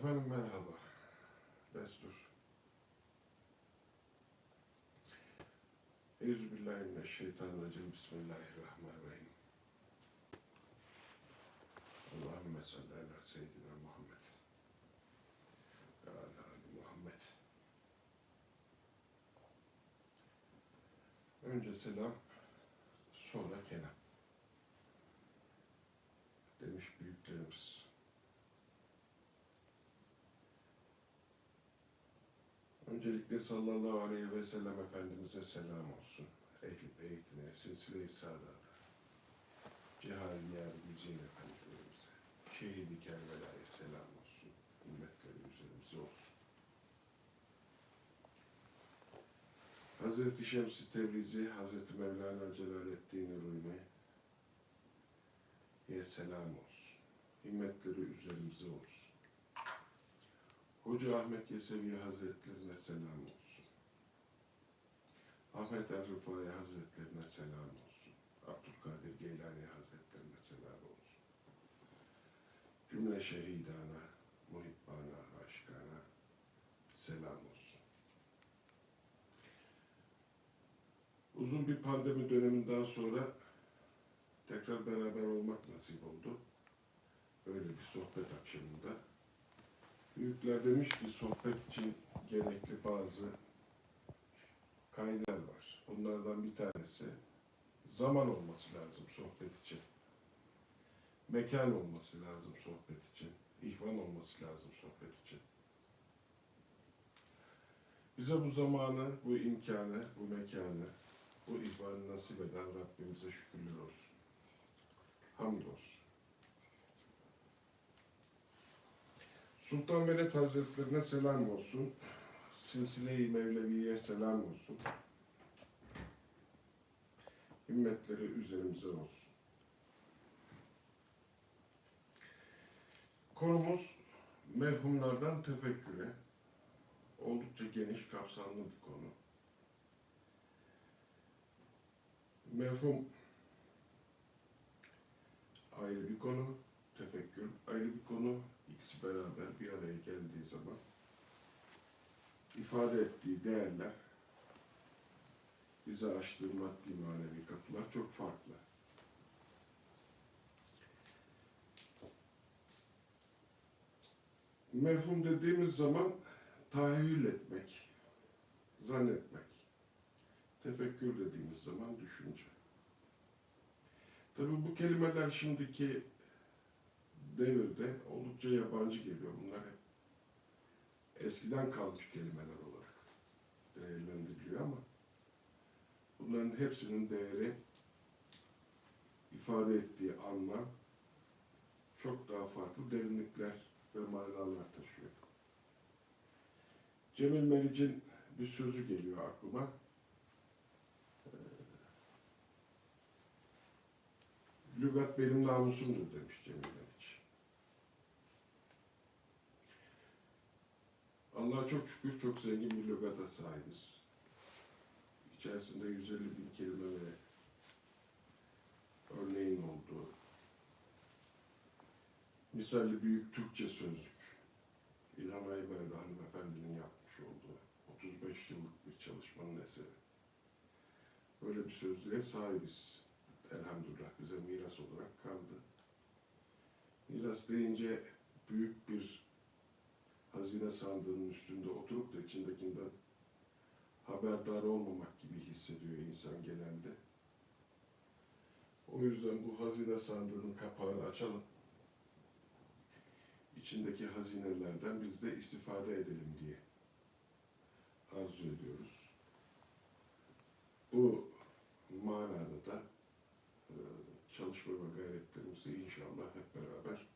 Efendim merhaba. Destur. Euzubillahimineşşeytanirracim. Bismillahirrahmanirrahim. Allahümme salli ala seyyidina Muhammed. Ve ala ali Muhammed. Önce selam, sonra kelam. Demiş büyüklerimiz. Öncelikle sallallahu aleyhi ve sellem Efendimiz'e selam olsun. Ehl-i beytine, silsile-i saadata, cehaliyer güzin efendilerimize, şehidi Kerbela'ya selam olsun. Ümmetleri üzerimize olsun. Hazreti Şems-i Tebrizi, Hazreti Mevlana Celaleddin Rumi'ye selam olsun. Himmetleri üzerimize olsun. Hoca Ahmet Yesevi Hazretlerine selam olsun. Ahmet Er Rıfai Hazretlerine selam olsun. Abdülkadir Geylani Hazretlerine selam olsun. Cümle şehidana, muhibbana, aşkana selam olsun. Uzun bir pandemi döneminden sonra tekrar beraber olmak nasip oldu. Böyle bir sohbet akşamında. Büyükler demiş ki sohbet için gerekli bazı kaydeler var. Bunlardan bir tanesi zaman olması lazım sohbet için. Mekan olması lazım sohbet için. İhvan olması lazım sohbet için. Bize bu zamanı, bu imkanı, bu mekanı, bu ihvanı nasip eden Rabbimize şükürler olsun. Hamdolsun. Sultan Veled Hazretlerine selam olsun. Silsile-i Mevlevi'ye selam olsun. Himmetleri üzerimize olsun. Konumuz merhumlardan tefekküre. Oldukça geniş, kapsamlı bir konu. Merhum ayrı bir konu, tefekkür ayrı bir konu. İkisi beraber bir araya geldiği zaman ifade ettiği değerler bize açtığı maddi manevi kapılar çok farklı. Mefhum dediğimiz zaman tahayyül etmek, zannetmek. Tefekkür dediğimiz zaman düşünce. Tabii bu kelimeler şimdiki devirde oldukça yabancı geliyor. Bunlar hep eskiden kalmış kelimeler olarak değerlendiriliyor ama bunların hepsinin değeri ifade ettiği anlam çok daha farklı derinlikler ve manalar taşıyor. Cemil Meriç'in bir sözü geliyor aklıma. Lügat benim namusumdur demiş Cemil Allah'a çok şükür çok zengin bir lügata sahibiz. İçerisinde 150 bin kelime ve örneğin olduğu misalli büyük Türkçe sözlük İlham Ayberdi hanımefendinin yapmış olduğu 35 yıllık bir çalışmanın eseri. Böyle bir sözlüğe sahibiz. Elhamdülillah bize miras olarak kaldı. Miras deyince büyük bir hazine sandığının üstünde oturup da içindekinden haberdar olmamak gibi hissediyor insan genelde. O yüzden bu hazine sandığının kapağını açalım. İçindeki hazinelerden biz de istifade edelim diye arzu ediyoruz. Bu manada da e, çalışma ve gayretlerimizi inşallah hep beraber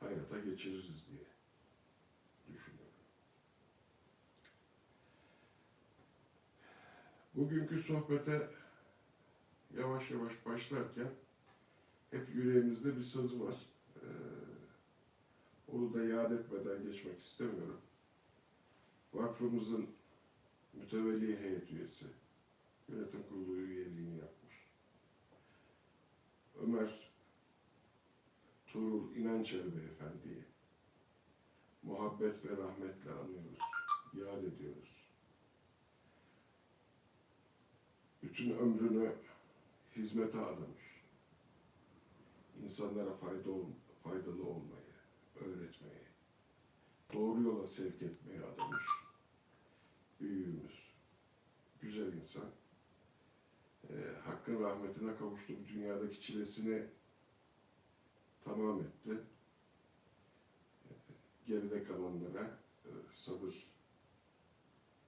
hayata geçiririz diye Bugünkü sohbete yavaş yavaş başlarken hep yüreğimizde bir sözü var. Ee, onu da yad etmeden geçmek istemiyorum. Vakfımızın mütevelli heyet üyesi, yönetim kurulu üyeliğini yapmış. Ömer Tuğrul İnançer Beyefendi'yi muhabbet ve rahmetle anıyoruz, yad ediyoruz. Bütün ömrünü hizmete adamış. İnsanlara fayda ol, faydalı olmayı, öğretmeyi, doğru yola sevk etmeyi adamış. Büyüğümüz, güzel insan. Ee, hakkın rahmetine kavuştu. Bu dünyadaki çilesini tamam etti. Ee, Geride kalanlara e, sabır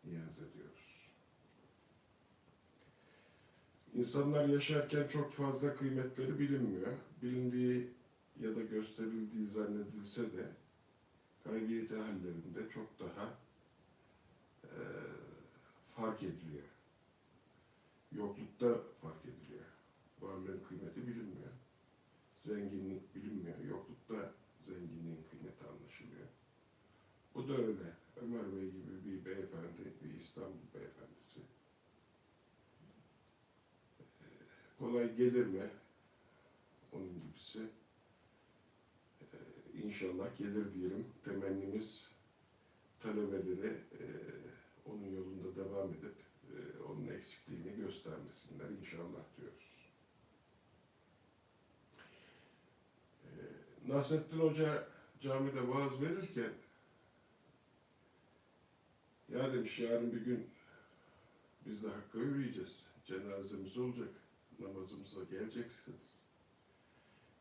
niyaz ediyoruz. İnsanlar yaşarken çok fazla kıymetleri bilinmiyor. Bilindiği ya da gösterildiği zannedilse de kaybiyeti hallerinde çok daha e, fark ediliyor. Yoklukta fark ediliyor. Varlığın kıymeti bilinmiyor. Zenginlik bilinmiyor. Yoklukta zenginliğin kıymeti anlaşılıyor. Bu da öyle. Ömer Bey gibi bir beyefendi, bir İstanbul beyefendisi. Ee, Kolay gelir mi? Onun gibisi. Ee, İnşallah gelir diyelim. Temennimiz talebeleri e, onun yolunda devam edip e, onun eksikliğini göstermesinler inşallah diyoruz. E, Nasrettin Hoca camide vaaz verirken ya demiş yarın bir gün biz de Hakk'a yürüyeceğiz. Cenazemiz olacak. Namazımıza geleceksiniz.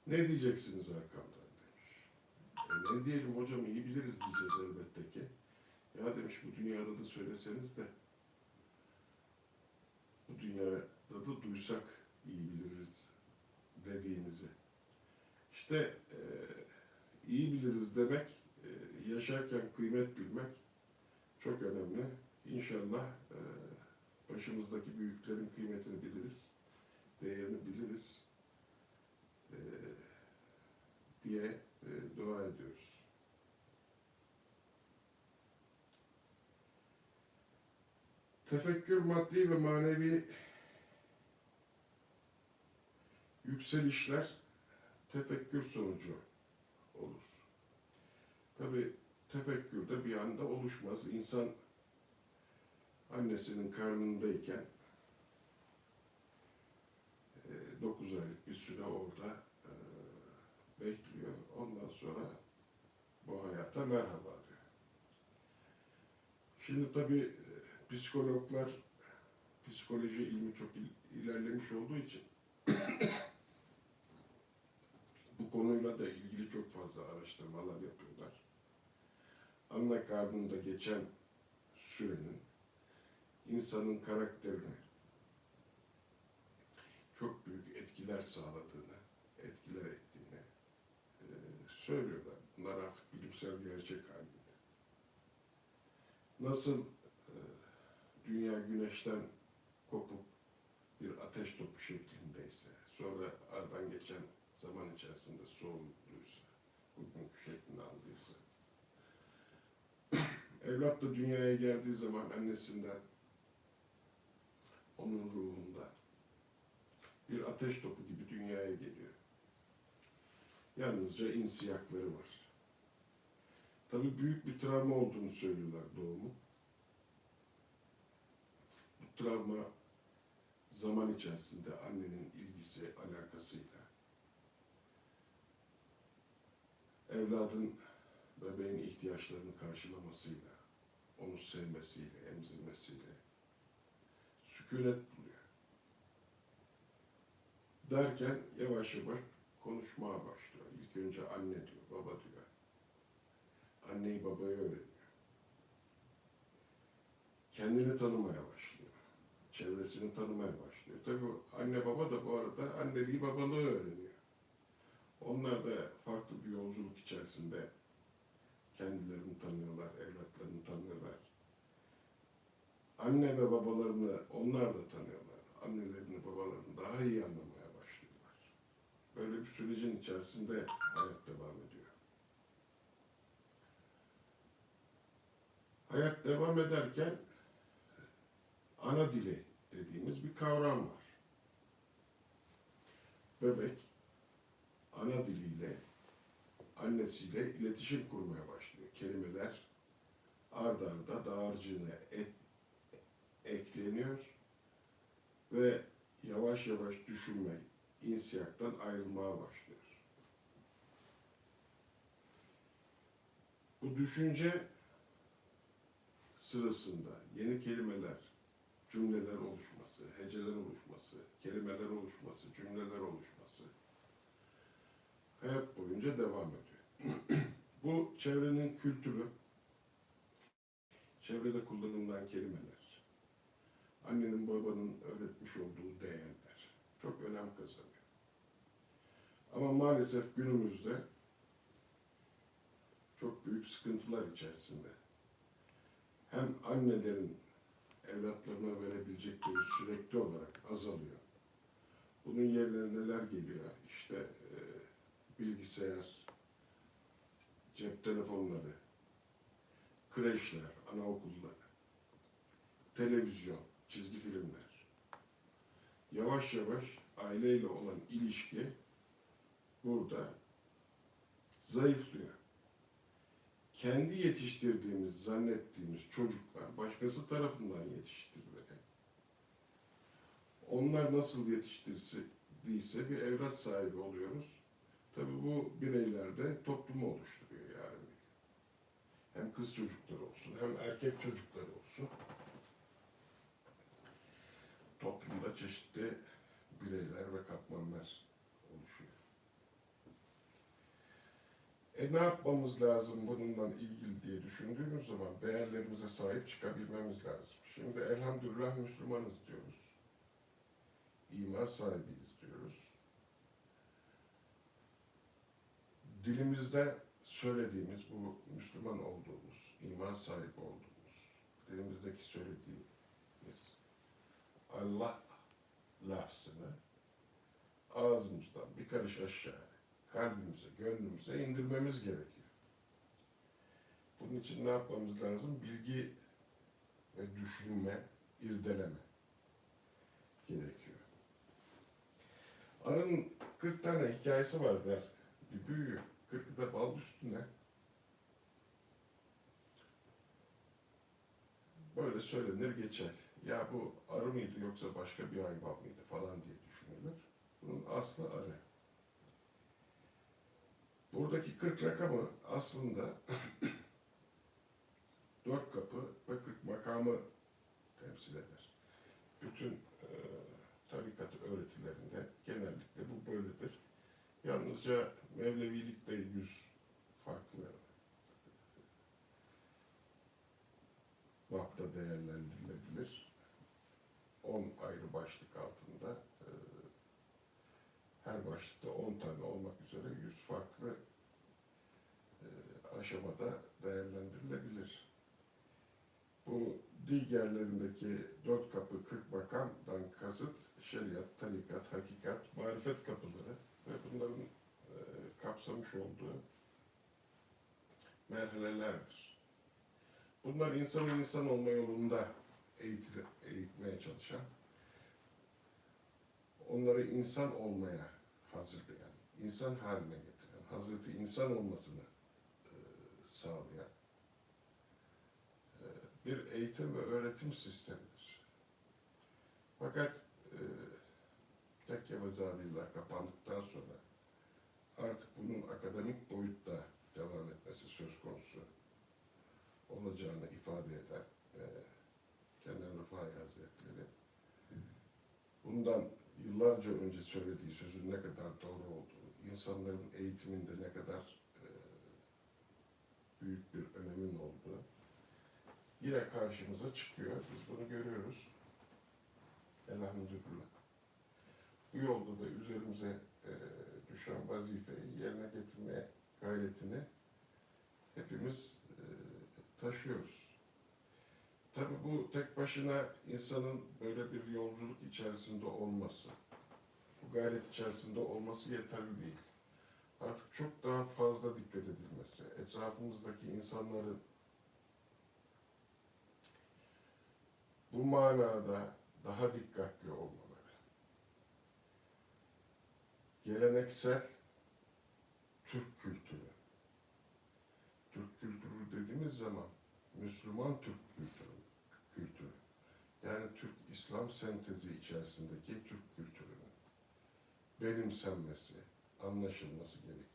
Ne diyeceksiniz arkamdan demiş. E ne diyelim hocam iyi biliriz diyeceğiz elbette ki. Ya demiş bu dünyada da söyleseniz de bu dünyada da duysak iyi biliriz dediğinizi. İşte e, iyi biliriz demek, e, yaşarken kıymet bilmek çok önemli. İnşallah e, başımızdaki büyüklerin kıymetini biliriz, değerini biliriz e, diye e, dua ediyoruz. Tefekkür maddi ve manevi yükselişler tefekkür sonucu olur. Tabi tefekkür de bir anda oluşmaz. İnsan annesinin karnındayken 9 aylık bir süre orada e, bekliyor. Ondan sonra bu hayata merhaba diyor. Şimdi tabi psikologlar psikoloji ilmi çok il- ilerlemiş olduğu için bu konuyla da ilgili çok fazla araştırmalar yapıyorlar. Anne karnında geçen sürenin insanın karakterine çok büyük etkiler sağladığını, etkiler ettiğini e, söylüyorlar. Bunlar artık bilimsel gerçek halinde. Nasıl e, dünya güneşten kopup bir ateş topu şeklindeyse, sonra aradan geçen zaman içerisinde soğuduysa, bugünkü şeklini aldıysa, evlat da dünyaya geldiği zaman annesinden, onun ruhunda bir ateş topu gibi dünyaya geliyor. Yalnızca insiyakları var. Tabii büyük bir travma olduğunu söylüyorlar doğumu. Bu travma zaman içerisinde annenin ilgisi, alakasıyla evladın bebeğin ihtiyaçlarını karşılamasıyla, onu sevmesiyle, emzirmesiyle sükunet buluyor. Derken yavaş yavaş konuşmaya başlıyor. İlk önce anne diyor, baba diyor. Anneyi babaya öğreniyor. Kendini tanımaya başlıyor. Çevresini tanımaya başlıyor. Tabii anne baba da bu arada anneliği babalığı öğreniyor. Onlar da farklı bir yolculuk içerisinde kendilerini tanıyorlar, evlatlarını tanıyorlar. Anne ve babalarını onlar da tanıyorlar. Annelerini, babalarını daha iyi anlamaya başlıyorlar. Böyle bir sürecin içerisinde hayat devam ediyor. Hayat devam ederken ana dili dediğimiz bir kavram var. Bebek ana diliyle annesiyle iletişim kurmaya başlıyor. kelimeler ard arda dağarcığına et, ekleniyor ve yavaş yavaş düşünme, insiyaktan ayrılmaya başlıyor. Bu düşünce sırasında yeni kelimeler, cümleler oluşması, heceler oluşması, kelimeler oluşması, cümleler oluşması hayat boyunca devam ediyor. Bu çevrenin kültürü, çevrede kullanılan kelimeler, annenin babanın öğretmiş olduğu değerler çok önem kazanıyor. Ama maalesef günümüzde çok büyük sıkıntılar içerisinde. Hem annelerin evlatlarına verebilecekleri sürekli olarak azalıyor. Bunun yerine neler geliyor? İşte e, bilgisayar, cep telefonları, kreşler, anaokulları, televizyon, çizgi filmler. Yavaş yavaş aileyle olan ilişki burada zayıflıyor. Kendi yetiştirdiğimiz, zannettiğimiz çocuklar başkası tarafından yetiştirildi. Onlar nasıl yetiştirdiyse bir evlat sahibi oluyoruz. Tabii bu bireylerde toplumu oluşturuyor yarın. Hem kız çocukları olsun hem erkek çocukları olsun. Çeşitli bireyler ve katmanlar oluşuyor. E ne yapmamız lazım bununla ilgili diye düşündüğümüz zaman değerlerimize sahip çıkabilmemiz lazım. Şimdi elhamdülillah Müslümanız diyoruz. İman sahibiyiz diyoruz. Dilimizde söylediğimiz bu Müslüman olduğumuz, iman sahibi olduğumuz, dilimizdeki söylediğimiz Allah lafzını ağzımızdan bir karış aşağı kalbimize, gönlümüze indirmemiz gerekiyor. Bunun için ne yapmamız lazım? Bilgi ve düşünme, irdeleme gerekiyor. Arının 40 tane hikayesi var der bir büyüğü. 40'ı da bal üstüne. Böyle söylenir geçer. Ya bu arı mıydı yoksa başka bir hayvan mıydı falan diye düşünülür. Bunun aslı arı. Buradaki 40 rakamı aslında dört kapı ve 40 makamı temsil eder. Bütün e, tarikat öğretilerinde genellikle bu böyledir. Yalnızca Mevlevilikte yüz farklı bapta değerlendirilebilir. 10 ayrı başlık altında e, her başlıkta 10 tane olmak üzere 100 farklı e, aşamada değerlendirilebilir. Bu diğerlerindeki dört kapı 40 makamdan kasıt şeriat, tarikat, hakikat, marifet kapıları ve bunların e, kapsamış olduğu merhalelerdir. Bunlar insanın insan olma yolunda eğitil, eğitmeye çalışan, onları insan olmaya hazırlayan, insan haline getiren, Hazreti insan olmasını e, sağlayan e, bir eğitim ve öğretim sistemidir. Fakat e, tekke zaviyeler kapandıktan sonra artık bunun akademik boyutta devam etmesi söz konusu olacağını ifade eden e, Kenan Rıfai Hazretleri bundan yıllarca önce söylediği sözün ne kadar doğru olduğu, insanların eğitiminde ne kadar e, büyük bir önemin olduğu yine karşımıza çıkıyor. Biz bunu görüyoruz. Elhamdülillah. Bu yolda da üzerimize e, düşen vazifeyi yerine getirmeye gayretini hepimiz e, taşıyoruz. Tabi bu tek başına insanın böyle bir yolculuk içerisinde olması, bu gayret içerisinde olması yeterli değil. Artık çok daha fazla dikkat edilmesi, etrafımızdaki insanların bu manada daha dikkatli olmaları. Geleneksel Türk kültürü, Türk kültürü zaman Müslüman Türk kültürü yani Türk İslam sentezi içerisindeki Türk kültürünün benimsenmesi, anlaşılması gerekiyor.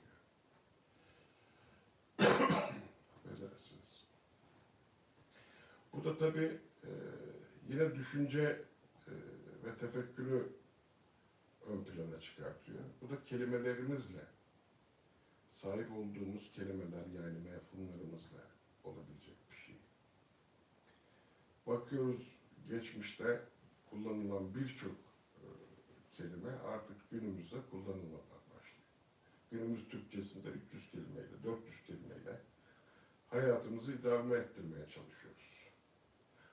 Affedersiniz. Bu da tabii e, yine düşünce e, ve tefekkürü ön plana çıkartıyor. Bu da kelimelerimizle, sahip olduğumuz kelimeler yani mefhumlarımızla olabilecek bir şey. Bakıyoruz geçmişte kullanılan birçok e, kelime artık günümüzde kullanılmaya başlıyor. Günümüz Türkçesinde 300 kelimeyle, 400 kelimeyle hayatımızı idame ettirmeye çalışıyoruz.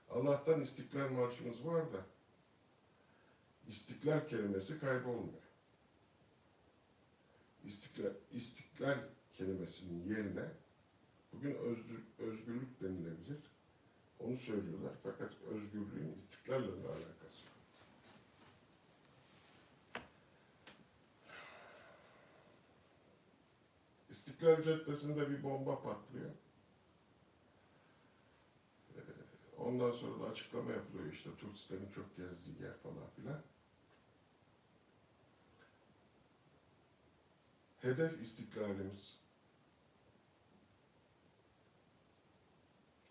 Allah'tan İstiklal Marşımız var da İstiklal kelimesi kaybolmuyor. İstiklal, istiklal kelimesinin yerine bugün özgür, özgürlük denilebilir. Söylüyorlar fakat özgürlüğün istiklalle ne alakası var? İstiklal Caddesi'nde bir bomba patlıyor. Ee, Ondan sonra da açıklama yapılıyor işte turistlerin çok gezdiği yer falan filan. Hedef istiklalimiz.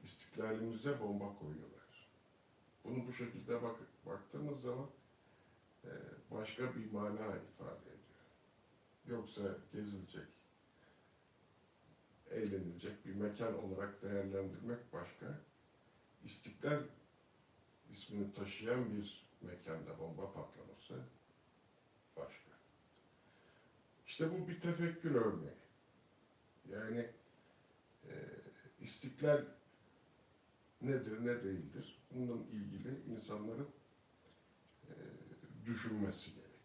İstiklalimize bomba koyuyorlar. Bunu bu şekilde bak baktığımız zaman e, başka bir mana ifade ediyor. Yoksa gezilecek, eğlenilecek bir mekan olarak değerlendirmek başka. İstiklal ismini taşıyan bir mekanda bomba patlaması başka. İşte bu bir tefekkür örneği. Yani e, istiklal nedir, ne değildir? Bununla ilgili insanların e, düşünmesi gerekiyor.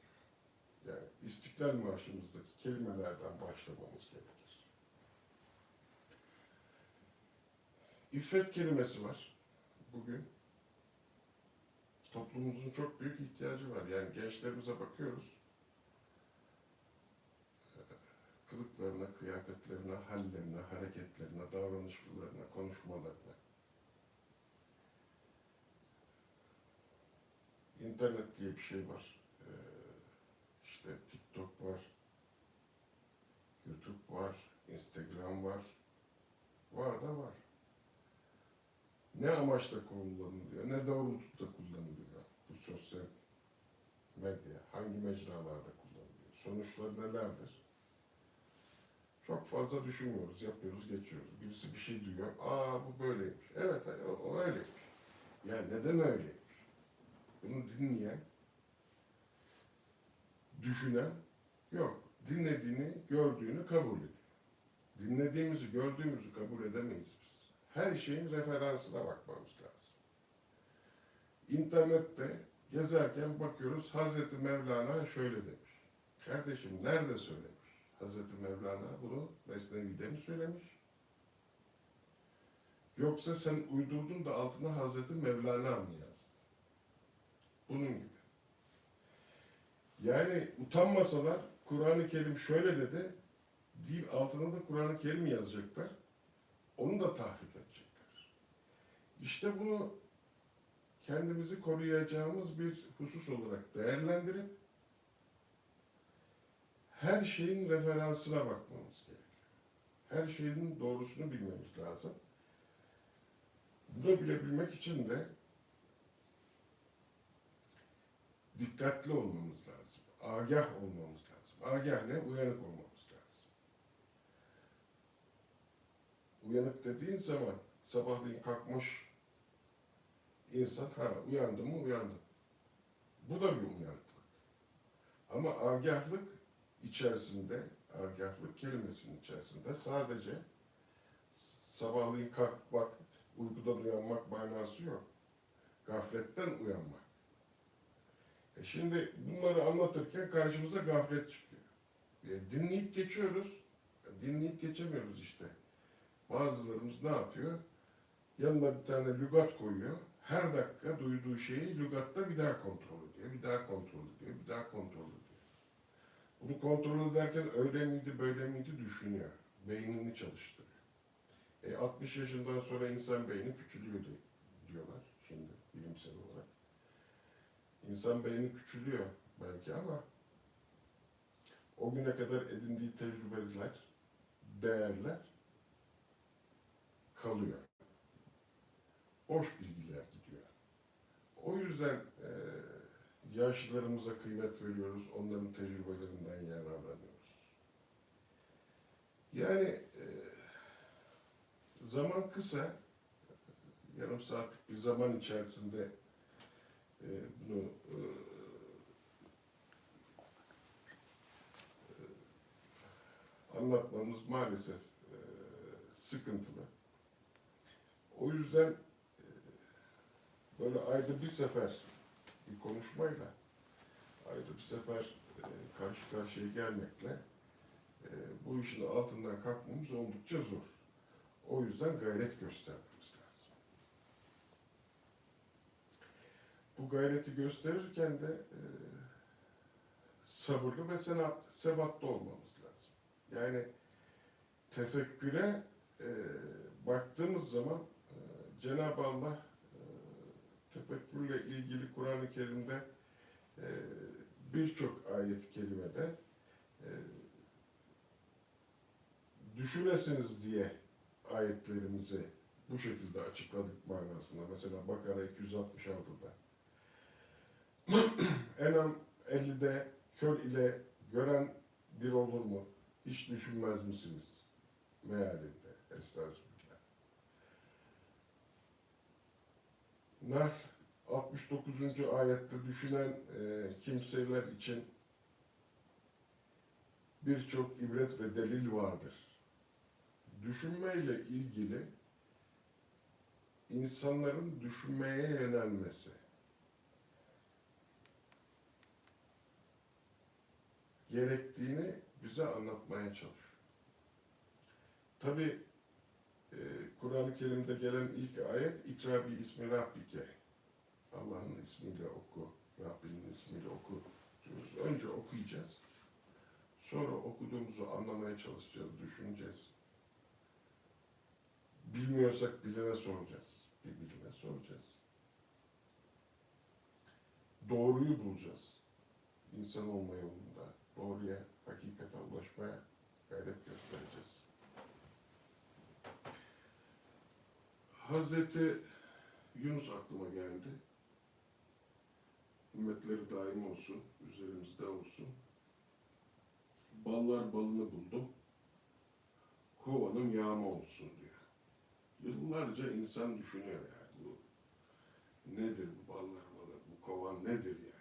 Yani İstiklal Marşımızdaki kelimelerden başlamamız gerekir. İffet kelimesi var bugün. Toplumumuzun çok büyük ihtiyacı var. Yani gençlerimize bakıyoruz. kılıklarına, kıyafetlerine, hallerine, hareketlerine, davranışlarına, konuşmalarına. İnternet diye bir şey var. Ee, işte TikTok var, YouTube var, Instagram var. Var da var. Ne amaçla kullanılıyor, ne doğrultuda kullanılıyor bu sosyal medya, hangi mecralarda kullanılıyor, sonuçları nelerdir? Çok fazla düşünmüyoruz, yapıyoruz, geçiyoruz. Birisi bir şey duyuyor, aa bu böyleymiş. Evet, o, o öyleymiş. Ya neden öyleymiş? Bunu dinleyen, düşünen yok. Dinlediğini, gördüğünü kabul ediyor. Dinlediğimizi, gördüğümüzü kabul edemeyiz biz. Her şeyin referansına bakmamız lazım. İnternette gezerken bakıyoruz Hazreti Mevlana şöyle demiş. Kardeşim nerede söylemiş? Hazreti Mevlana bunu Mesnevi'de mi söylemiş? Yoksa sen uydurdun da altına Hazreti Mevlana mı yazdın? Bunun gibi. Yani utanmasalar Kur'an-ı Kerim şöyle dedi deyip altına da Kur'an-ı Kerim yazacaklar. Onu da tahrif edecekler. İşte bunu kendimizi koruyacağımız bir husus olarak değerlendirip her şeyin referansına bakmamız gerekiyor. Her şeyin doğrusunu bilmemiz lazım. Bunu bilebilmek için de dikkatli olmamız lazım. Agah olmamız lazım. Agah ne? Uyanık olmamız lazım. Uyanık dediğin zaman sabahleyin kalkmış insan ha uyandı mı uyandı. Bu da bir uyanıklık. Ama agahlık içerisinde, agahlık kelimesinin içerisinde sadece sabahleyin kalkmak, uykudan uyanmak manası yok. Gafletten uyanmak. E şimdi bunları anlatırken karşımıza gaflet çıkıyor. E dinleyip geçiyoruz. E dinleyip geçemiyoruz işte. Bazılarımız ne yapıyor? Yanına bir tane lügat koyuyor. Her dakika duyduğu şeyi lügatta bir daha kontrol ediyor. Bir daha kontrol ediyor. Bir daha kontrol ediyor. Bunu kontrol ederken öyle miydi böyle miydi düşünüyor. Beynini çalıştırıyor. E, 60 yaşından sonra insan beyni küçülüyor di- diyorlar şimdi bilimsel olarak. İnsan beyni küçülüyor belki ama o güne kadar edindiği tecrübeler, değerler kalıyor. Boş bilgiler gidiyor. O yüzden e, yaşlılarımıza kıymet veriyoruz, onların tecrübelerinden yararlanıyoruz. Yani e, zaman kısa, yarım saatlik bir zaman içerisinde e, bunu e, e, anlatmamız maalesef e, sıkıntılı. O yüzden böyle ayda bir sefer bir konuşmayla, ayda bir sefer karşı karşıya gelmekle bu işin altından kalkmamız oldukça zor. O yüzden gayret göstermemiz lazım. Bu gayreti gösterirken de e, sabırlı ve sena- sebatlı olmamız lazım. Yani tefekküre e, baktığımız zaman e, Cenab-ı Allah e, tefekkürle ilgili Kur'an-ı Kerim'de e, birçok ayet-i kerimede e, düşünesiniz diye ayetlerimizi bu şekilde açıkladık manasında. Mesela Bakara 266'da. Enam 50'de kör ile gören bir olur mu? Hiç düşünmez misiniz? Mealinde. Estağfirullah. Nahl 69. ayette düşünen e, kimseler için birçok ibret ve delil vardır. Düşünmeyle ilgili insanların düşünmeye yönelmesi, gerektiğini bize anlatmaya çalışıyor. Tabi Kur'an-ı Kerim'de gelen ilk ayet İkra bi ismi Rabbike. Allah'ın ismiyle oku, Rabbinin ismiyle oku diyoruz. Önce okuyacağız. Sonra okuduğumuzu anlamaya çalışacağız, düşüneceğiz. Bilmiyorsak bilene soracağız. Bir bilene soracağız. Doğruyu bulacağız. İnsan olma yolunda. Doğruya, hakikate ulaşmaya gayret göstereceğiz. Hazreti Yunus aklıma geldi. Ümmetleri daim olsun, üzerimizde olsun. Ballar balını buldum, kovanım yağma olsun diyor. Yıllarca insan düşünüyor yani bu nedir bu ballar balı, bu kovan nedir yani.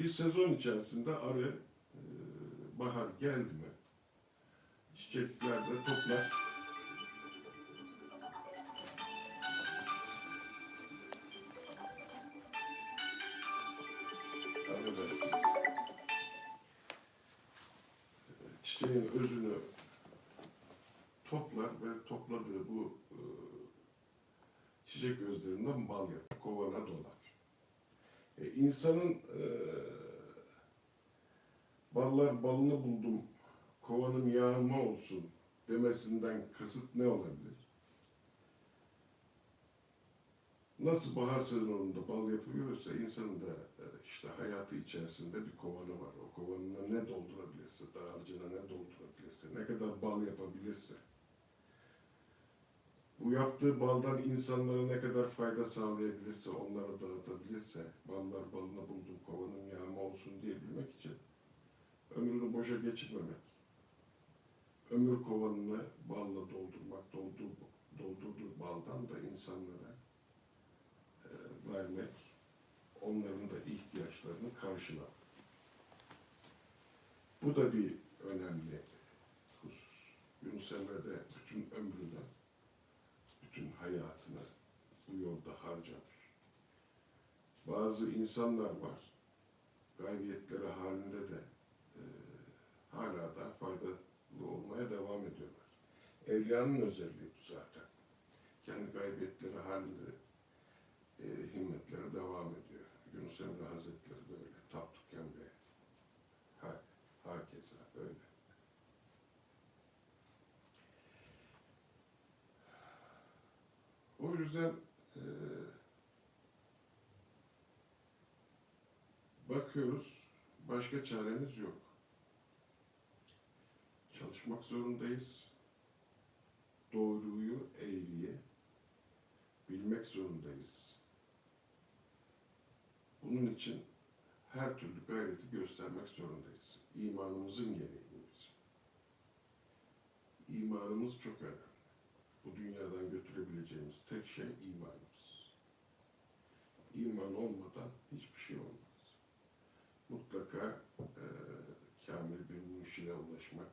Bir sezon içerisinde arı e, bahar geldi mi çiçeklerde toplar. Çiçeğin özünü toplar ve topladığı bu e, çiçek özlerinden bal yapar, kovana dolar. E, insanın ballar balını buldum, kovanım yağma olsun demesinden kasıt ne olabilir? Nasıl bahar sezonunda bal yapılıyorsa insanın da e, işte hayatı içerisinde bir kovanı var. O kovanına ne doldurabilirse, dağarcığına ne doldurabilirse, ne kadar bal yapabilirse, bu yaptığı baldan insanlara ne kadar fayda sağlayabilirse, onlara dağıtabilirse, ballar balına buldum, kovanım yağma olsun diyebilmek için ömrünü boşa geçirmemek, ömür kovanını balla doldurmak, doldur, doldurduğu baldan da insanlara e, vermek, onların da ihtiyaçlarını karşılamak. Bu da bir önemli husus. Yunus Emre de bütün ömrünü, bütün hayatını bu yolda harcamış. Bazı insanlar var, gaybiyetleri halinde de hala da faydalı olmaya devam ediyorlar. Evliyanın özelliği bu zaten. Kendi gaybetleri halinde e, himmetleri devam ediyor. Yunus Emre Hazretleri de öyle. Taptukken ve ha, hakeza öyle. O yüzden e, bakıyoruz başka çaremiz yok. Çalışmak zorundayız. Doğruyu, eğriyi bilmek zorundayız. Bunun için her türlü gayreti göstermek zorundayız. İmanımızın gereği bizim. İmanımız çok önemli. Bu dünyadan götürebileceğimiz tek şey imanımız. İman olmadan hiçbir şey olmaz. Mutlaka eee kamil bir mürşide ulaşmak,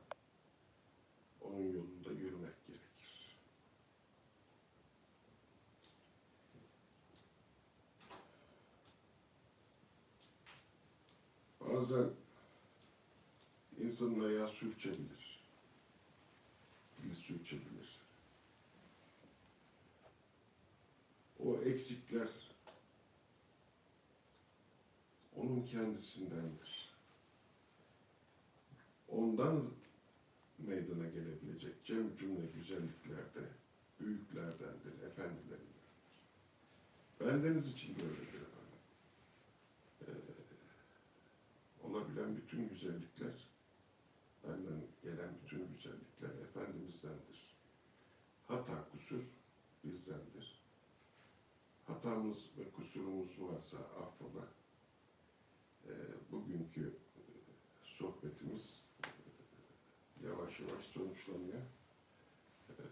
onun yolunda yürümek gerekir. Bazen insanın ayağı sürçebilir. Dili sürçebilir. O eksikler onun kendisindendir. Ondan meydana gelebilecek cem cümle güzellikler de büyüklerdendir, efendilerindendir. Bendeniz için de öyledir efendim. Ee, olabilen bütün güzellikler, benden gelen bütün güzellikler Efendimiz'dendir. Hata, kusur bizdendir. Hatamız ve kusurumuz varsa affola. Ee, bugünkü sohbetimiz e, yavaş yavaş sonuçlanıyor. Ee,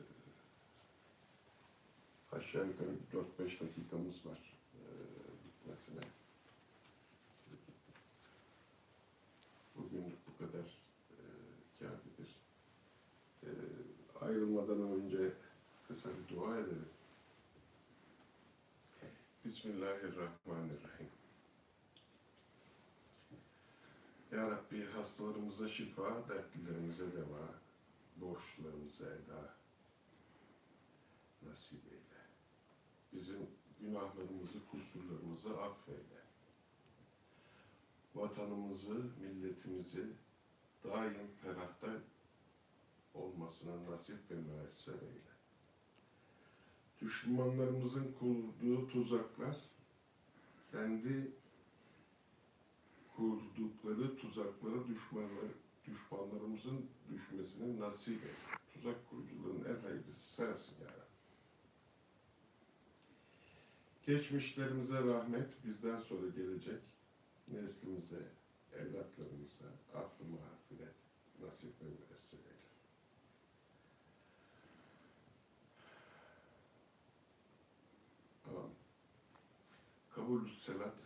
aşağı yukarı 4-5 dakikamız var e, bitmesine. Bugünlük bu kadar e, kafidir. E, ayrılmadan önce kısa bir dua edelim. Bismillahirrahmanirrahim. Ya Rabbi hastalarımıza şifa, dertlilerimize deva, borçlarımıza eda nasip eyle. Bizim günahlarımızı, kusurlarımızı affeyle vatanımızı, milletimizi daim ferahta olmasına nasip ve müessir eyle. Düşmanlarımızın kurduğu tuzaklar, kendi kurdukları tuzaklara düşmanlar, düşmanlarımızın düşmesini nasip eyle. Tuzak kurucuların en hayırlısı sensin ya Rabbi. Geçmişlerimize rahmet, bizden sonra gelecek neslimize, evlatlarımıza affı mağfiret nasip ve müessir eyle. Amin. Kabul selat